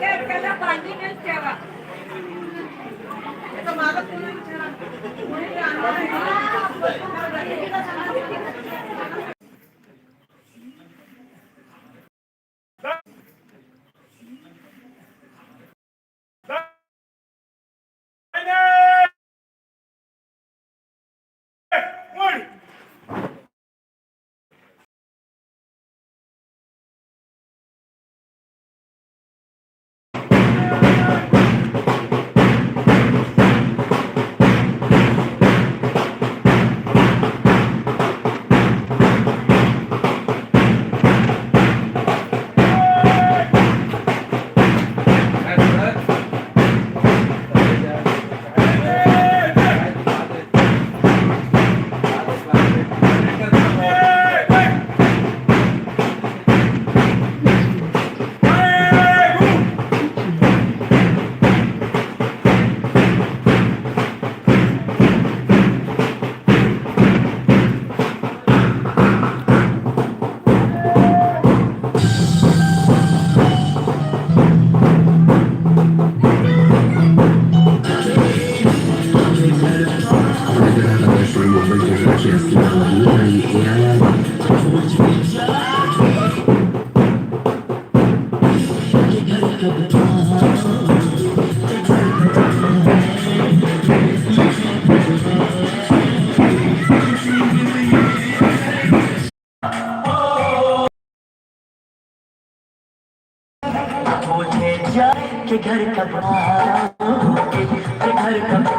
त्याला बांधूनच ठेवा. मुझे जाके घर कब आओगे के घर कब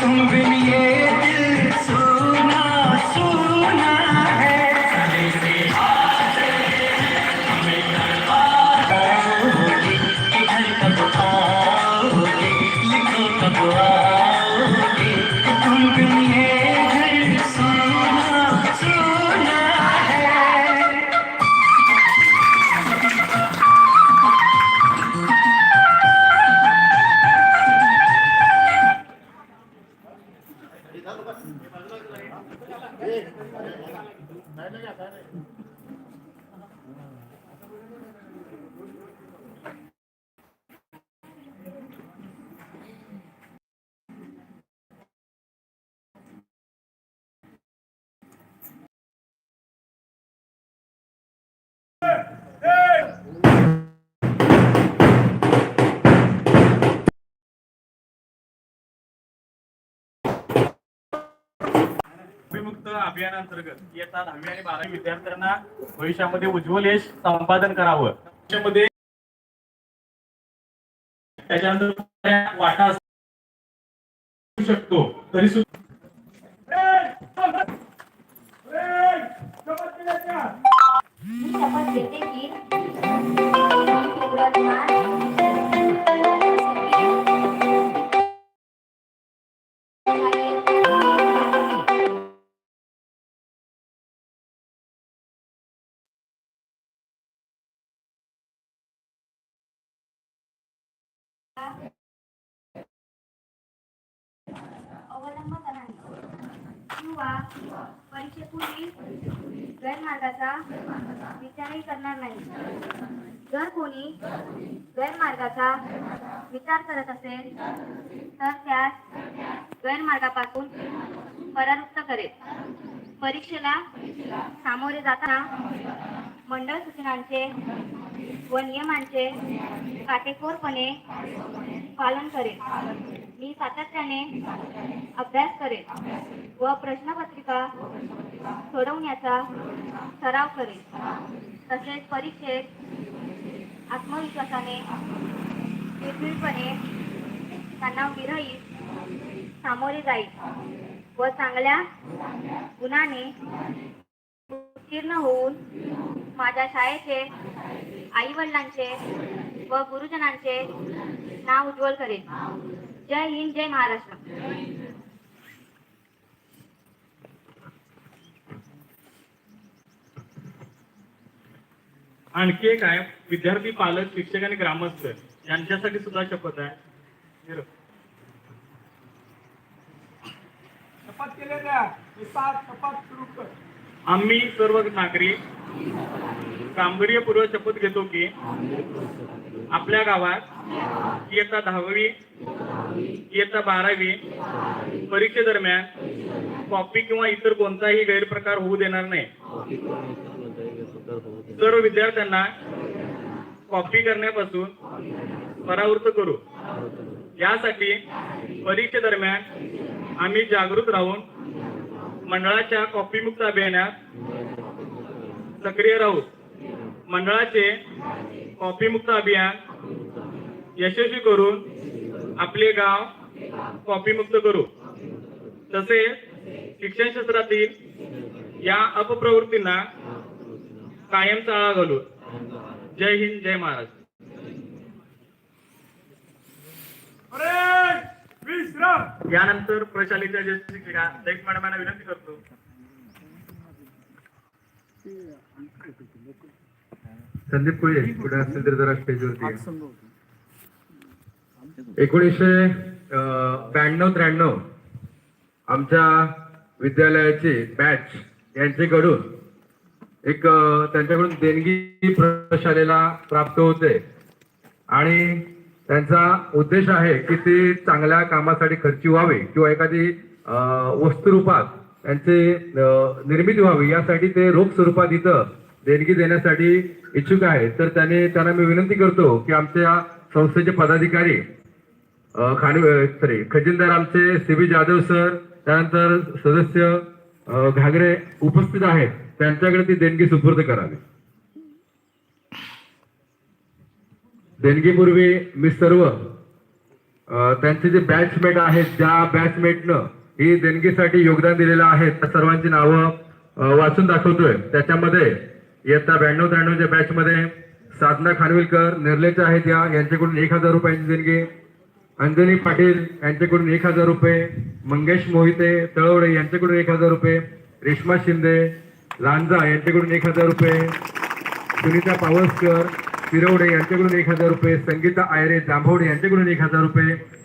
तुम बिन ये नाही अभियानांतर्गत इयत्ता दहावी आणि बारावी विद्यार्थ्यांना भविष्यामध्ये उज्ज्वल यश संपादन करावं. त्याच्यामध्ये त्याच्यानंतर वाटा शकतो तरी सुद्धा शपथ घेते की अवलंब करावी किंवा परीक्षेपूर्वी गैरमार्गाचा विचारही करणार नाही. जर कोणी गैरमार्गाचा विचार करत असेल तर त्यास गैरमार्गापासून परावृत्त करेल. परीक्षेला सामोरे जाताना मंडळ सूचनांचे व नियमांचे काटेकोरपणे पालन करेल. मी सातत्याने अभ्यास करेल व प्रश्नपत्रिका सोडवण्याचा सराव करेल. तसेच परीक्षेत आत्मविश्वासाने निर्भीडपणे तणावविरहित सामोरे जाईल व चांगल्या गुणाने उत्तीर्ण होऊन माझ्या शाळेचे आई वडिलांचे व गुरुजनांचे नाव उज्ज्वल करेन जय हिंद जय महाराष्ट्र. आणखी एक आहे विद्यार्थी पालक शिक्षक आणि ग्रामस्थ. यांच्यासाठी सुद्धा शपथ आहे. शपथ केले द्या निपात शपथ सुरू कर. आम्ही सर्व नागरिक गांभीर्यपूर्वक शपथ घेतो की आपल्या गावात इयत्ता दहावी इयत्ता बारावी परीक्षेदरम्यान कॉपी किंवा इतर कोणताही गैरप्रकार होऊ देणार नाही. सर्व विद्यार्थ्यांना कॉपी करण्यापासून परावृत्त करू. यासाठी परीक्षेदरम्यान आम्ही जागृत राहून मंडळाच्या कॉपीमुक्त अभियानात सक्रिय राहू. मंडळाचे कॉपीमुक्त अभियान यशस्वी करून आपले गाव कॉपीमुक्त करू. तसेच शिक्षण क्षेत्रातील या अपप्रवृत्तींना कायम चाळा घालू जय हिंद जय महाराष्ट्र. अरे विश्राम! यानंतर प्रशालेच्या ज्येष्ठ शिक्षिका दैक मॅडमांना विनंती करतो. संदीप कुळे कुठे असतील तर जरा स्टेजवरती. एकोणीसशे ब्याण्णव त्र्याण्णव आमच्या विद्यालयाचे बॅच यांच्याकडून एक त्यांच्याकडून देणगी प्रशालेला प्राप्त होते आणि त्यांचा उद्देश आहे की ते चांगल्या कामासाठी खर्ची व्हावे किंवा एखादी वस्तुरूपात त्यांचे निर्मिती व्हावी यासाठी ते रोख स्वरूपात इथं देणगी देण्यासाठी इच्छुक आहे तर त्याने त्यांना मी विनंती करतो की आमच्या संस्थेचे पदाधिकारी खान सॉरी खजिनदार आमचे सी बी जाधव सर त्यानंतर सदस्य घागरे उपस्थित आहेत. त्यांच्याकडे ती देणगी सुपूर्द करावी. देणगीपूर्वी मी सर्व त्यांचे जे बॅचमेट आहेत ज्या बॅचमेटनं ही देणगीसाठी योगदान दिलेलं आहे त्या सर्वांची नावं वाचून दाखवतोय. त्याच्यामध्ये इयत्ता ब्याण्णव त्र्याण्णवच्या बॅचमध्ये साधना खानविलकर निर्लेच्या आहेत या यांच्याकडून एक हजार रुपयांची देणगी. अंजनी पाटील यांच्याकडून एक हजार रुपये. मंगेश मोहिते तळवडे यांच्याकडून एक हजार रुपये. रेश्मा शिंदे लांजा यांच्याकडून एक हजार रुपये. सुनीता पावसकर तिरवडे यांच्याकडून एक हजार रुपये. संगीता आयरे जांभवडे यांच्याकडून एक हजार रुपये.